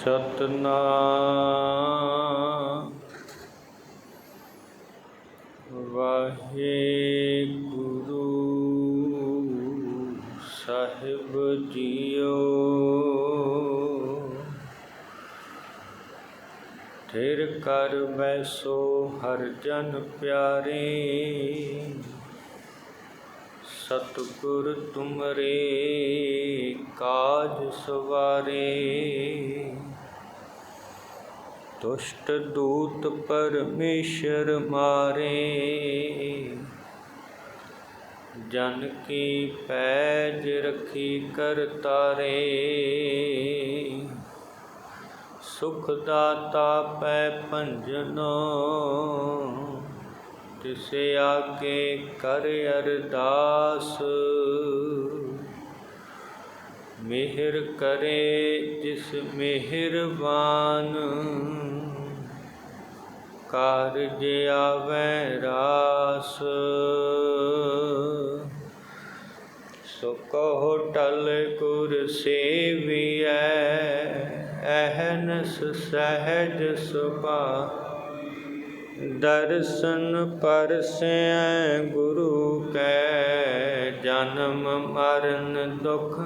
ਸਤਨਾਮ। ਵਾਹਿਗੁਰੂ ਸਾਹਿਬ ਜੀਓ। ਥਿਰ ਕਰ ਬੈਸੋ ਹਰ ਜਨ ਪਿਆਰੇ। ਸਤਿਗੁਰ ਤੁਮਰੇ ਕਾਜ ਸਵਾਰੇ। ਦੁਸ਼ਟ ਦੂਤ ਪਰਮੇਸ਼ਰ ਮਾਰੇ। ਜਨ ਕੀ ਪੈਜ ਰਖੀ ਕਰ ਤਾਰੇ। ਸੁਖ ਦਾਤਾ ਪੈ ਭੰਜਨੋ। ਤਿਸੇ ਆਗੇ ਕਰ ਅਰਦਾਸ। ਮਿਹਰ ਕਰੇ ਜਿਸ ਮਿਹਰਬਾਨ। ਕਾਰਜ ਆਵੈ ਰਾਸ। ਸੋ ਕਹੋ ਟਲ ਗੁਰ ਸੇਵੀਐ, ਅਹਨਸ ਸਹਿਜ ਸੁਭਾ। ਦਰਸ਼ਨ ਪਰਸੈ ਗੁਰੂ ਕੈ, ਜਨਮ ਮਰਨ ਦੁਖ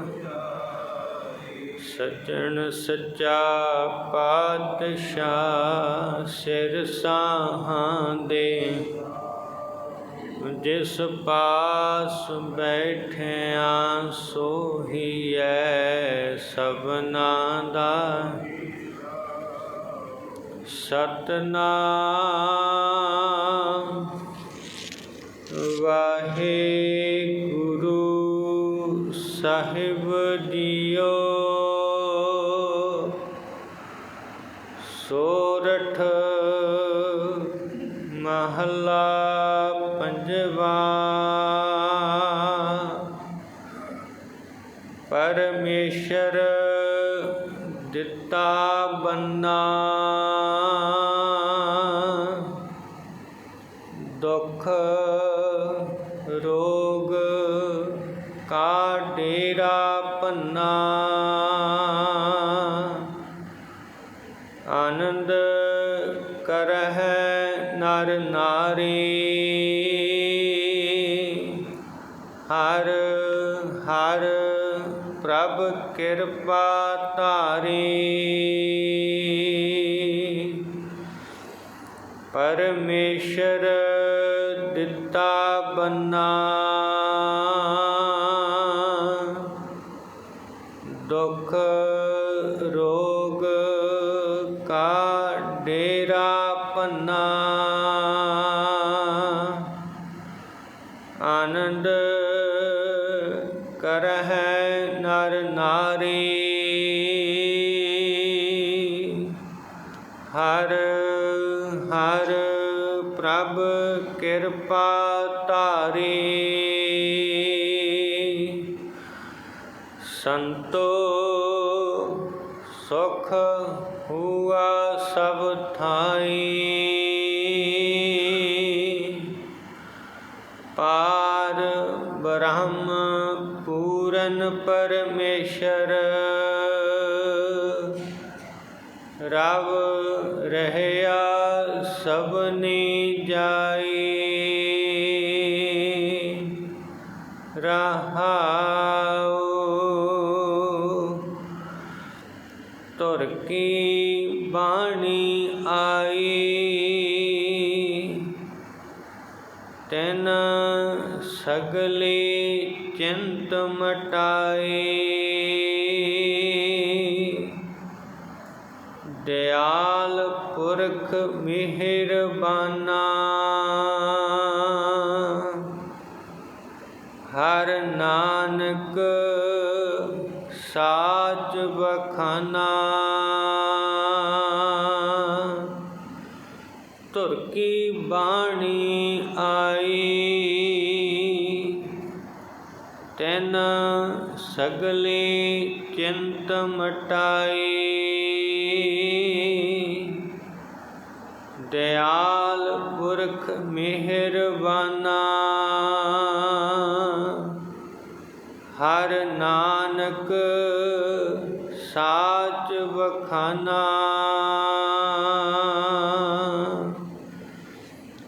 ਸਜਣ ਸੱਚਾ ਪਾਤਸ਼ਾਹ ਸਿਰ ਸਾਹਾਂ ਦੇ। ਜਿਸ ਪਾਸ ਬੈਠਿਆ ਸੋਹੀਐ ਸਭਨਾ ਦਾ। ਸਤਨਾਮ ਵਾਹਿਗੁਰੂ ਸਾਹਿਬ ਜੀ ਸੋਰਠ ਮਹਲਾ ਪੰਜਵਾ। ਪਰਮੇਸ਼ਰ ਦਿੱਤਾ ਬੰਨਾ। ਦੁੱਖ ਰੋਗ ਕਾ ਡੇਰਾ ਪੰਨਾ। ਨਾਰੀ ਹਰ ਹਰ ਪ੍ਰਭ ਕਿਰਪਾ ਧਾਰੀ ਪਰਮੇਸ਼ਰ ਦਿੱਤਾ ਬੰਨਾ ਦੁਖ ਰੋਗ ਆਨੰਦ ਕਰਹਿ ਨਰ ਨਾਰੀ। ਹਰ ਹਰ ਪ੍ਰਭ ਕਿਰਪਾ ਧਾਰੀ। ਸੰਤੋ ਸੁਖ ਹੁਆ ਸਭ ਥਾਈ। ਪਾਰ ਬ੍ਰਹਮ ਪੂਰਨ ਪਰਮੇਸ਼ਰ। ਰਵ ਰਹਿਆ ਸਭਨੀ ਜਾਈ। ਰਹਾਉ ਤੁਰਕੀ ਤੈਨ ਸਗਲੇ ਚਿੰਤ ਮਟਾਈ ਦਿਆਲ ਪੁਰਖ ਮਿਹਰਬਾਨਾ। ਹਰ ਨਾਨਕ ਸਾਚ ਬਖਾਨਾ। ਤੁਰ ਕੀ ਬਾਣੀ ਆਈ। ਤੈਨ ਸਗਲੇ ਚਿੰਤ ਮਟਾਈ। ਦਿਆਲ ਪੁਰਖ ਮਿਹਰਬਾਨਾ। ਹਰ ਨਾਨਕ ਸਾਚ ਵਖਾਨਾ।